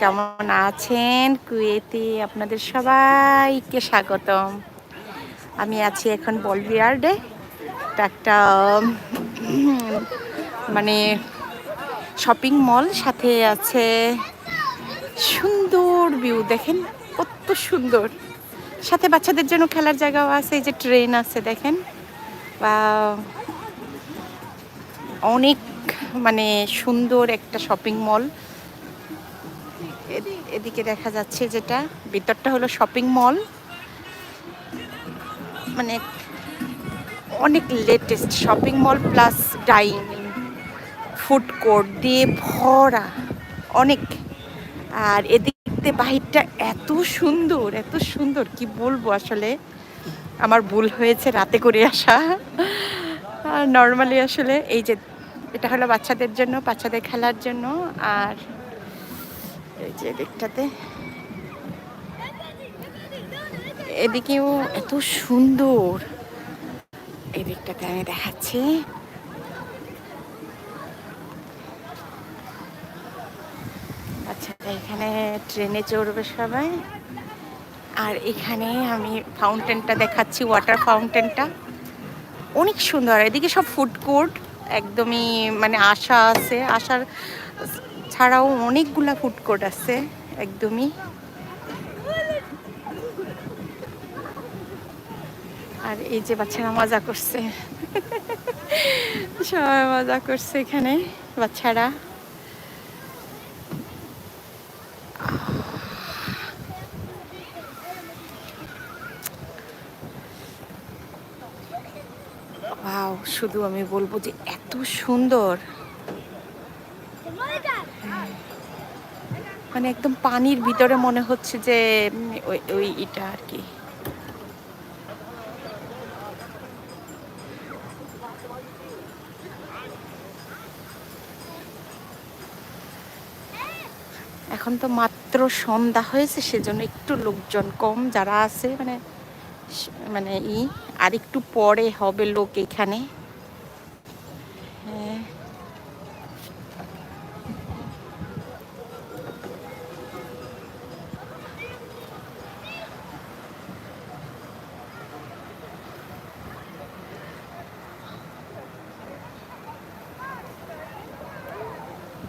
কেমন আছেন? কুয়েতে আপনাদের সবাইকে স্বাগতম। আমি আছি এখন বলবিয়ার্ডে একটা মানে শপিং মল সাথে আছে সুন্দর ভিউ দেখেন, কত সুন্দর। সাথে বাচ্চাদের জন্য খেলার জায়গাও আছে, এই যে ট্রেন আছে, দেখেন। বা অনেক মানে সুন্দর একটা শপিং মল এদিকে দেখা যাচ্ছে যেটা, ভিতরটা হলো শপিং মল মানে অনেক latest shopping mall plus dining food court দিয়ে ভরা অনেক। আর এদিকে বাহিরটা এত সুন্দর এত সুন্দর, কি বলব আসলে? আমার ভুল হয়েছে রাতে করে আসা। আর নর্মালি আসলে এই যে, এটা হলো বাচ্চাদের জন্য, বাচ্চাদের খেলার জন্য, আর এই যে দিকটাতে এদিকেও এত সুন্দর। এই দিকটাতে আমি দেখাচ্ছি। আচ্ছা এখানে ট্রেনে চড়বে সবাই। আর এখানে আমি ফাউন্টেনটা দেখাচ্ছি ওয়াটার ফাউন্টেনটা অনেক সুন্দর এদিকে সব ফুড কোর্ট একদমই মানে আশা আছে। আশার ছাড়াও অনেকগুলা ফুড কোর্ট আছে, একদমই। আর এই যে বাচ্চারা মজা করছে। সবাই মজা করছে এখানে, বাচ্চারা। শুধু আমি বলব যে এত সুন্দর। মানে একদম পানির ভিতরে মনে হচ্ছে যে ওই ওই এটা আর কি। এখন তো মাত্র সন্ধ্যা হয়েছে, সেজন্য একটু লোকজন কম যারা আছে মানে মানে ই, আর একটু পরে হবে লোক এখানে।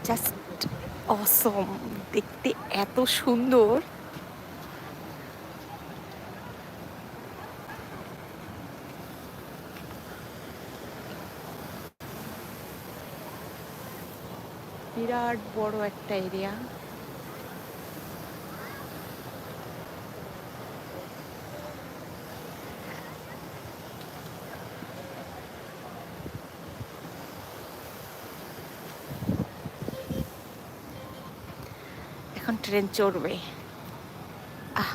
জাস্ট অসম দেখতে এত সুন্দর। বিরাট বড় একটা এরিয়া এখন ট্রেন চড়বে। আহ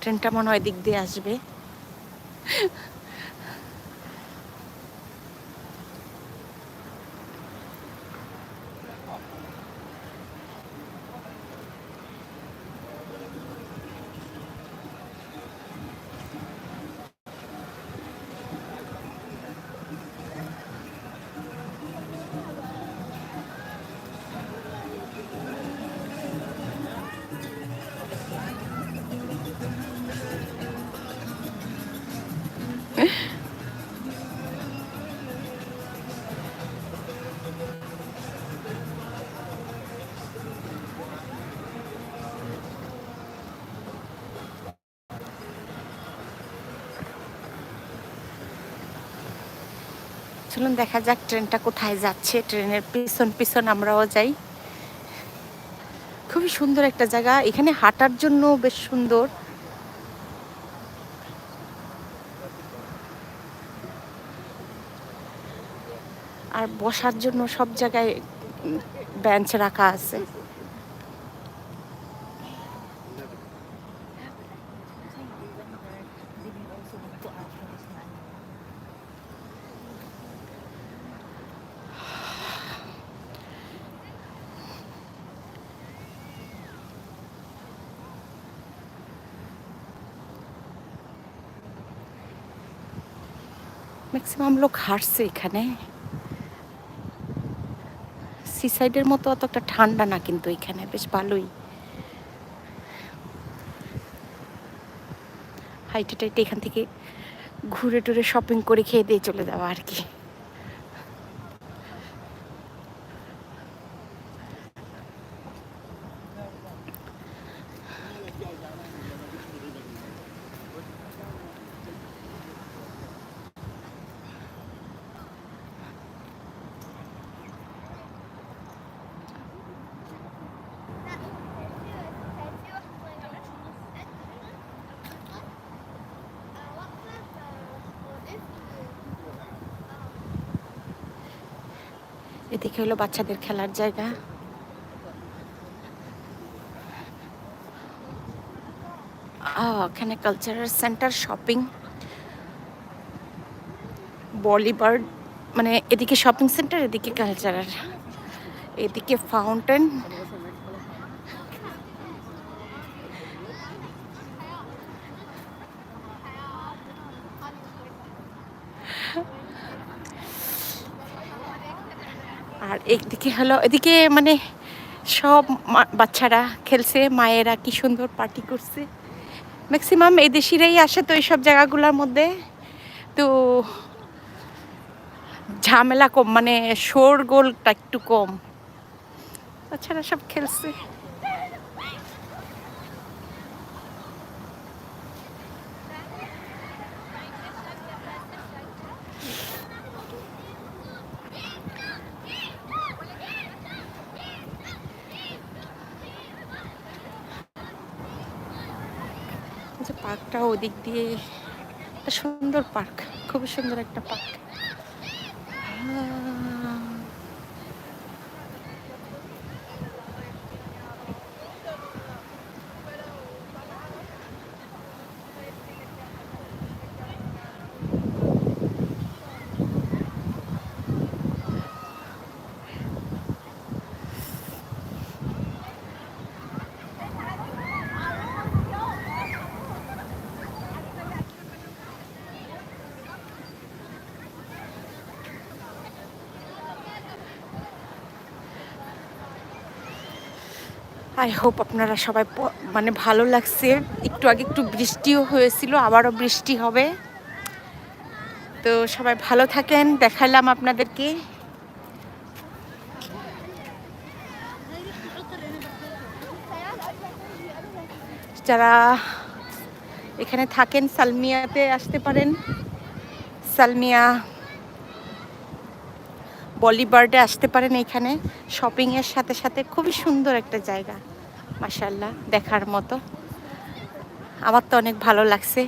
ট্রেনটা মনে হয় দিক দিয়ে আসবে। চলুন দেখা যাক ট্রেনটা কোথায় যাচ্ছে। ট্রেনের পিছন পিছন আমরাও যাই। খুবই সুন্দর একটা জায়গা। এখানে হাঁটার জন্য বেশ সুন্দর। আর বসার জন্য সব জায়গায় বেঞ্চ রাখা আছে। ম্যাক্সিমাম লোক হাঁটছে এখানে। সিসাইডের মতো অত একটা ঠান্ডা না কিন্তু এখানে, বেশ ভালোই। হাইটে টাইটে এখান থেকে ঘুরে টুরে শপিং করে খেয়ে দিয়ে চলে যাওয়া আর কি। এদিকে হলো বাচ্চাদের খেলার জায়গা। এখানে কালচারাল সেন্টার শপিং বলিবার্ড মানে এদিকে শপিং সেন্টার এদিকে কালচারাল এদিকে ফাউন্টেন আর একদিকে হলো, এদিকে মানে সব বাচ্চারা খেলছে, মায়েরা কি সুন্দর পার্টি করছে। ম্যাক্সিমাম এই দেশিরাই আসে তো এইসব জায়গাগুলোর মধ্যে। তো ঝামেলা কম মানে শোরগোলটা একটু কম। বাচ্চারা সব খেলছে। যে পার্কটা ওদিক দিয়ে একটা সুন্দর পার্ক খুব সুন্দর একটা পার্ক। আই হোপ আপনারা সবাই মানে ভালো লাগছে। একটু আগে একটু বৃষ্টিও হয়েছিল, আবারও বৃষ্টি হবে। তো সবাই ভালো থাকেন, দেখালাম আপনাদেরকে। যারা এখানে থাকেন, সালমিয়াতে আসতে পারেন। সালমিয়া বলিবার্ডে আসতে পারেন এখানে। শপিংয়ের সাথে সাথে খুবই সুন্দর একটা জায়গা। মাসাল্লাহ দেখার মতো। আমার তো অনেক ভালো লাগছে।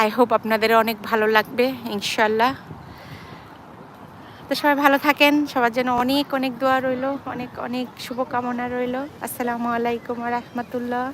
আই হোপ আপনাদেরও অনেক ভালো লাগবে ইনশাল্লাহ তো সবাই ভালো থাকেন, সবার জন্য অনেক অনেক দোয়া রইল, অনেক অনেক শুভকামনা রইল। আসসালামু আলাইকুম রহমতুল্লাহ।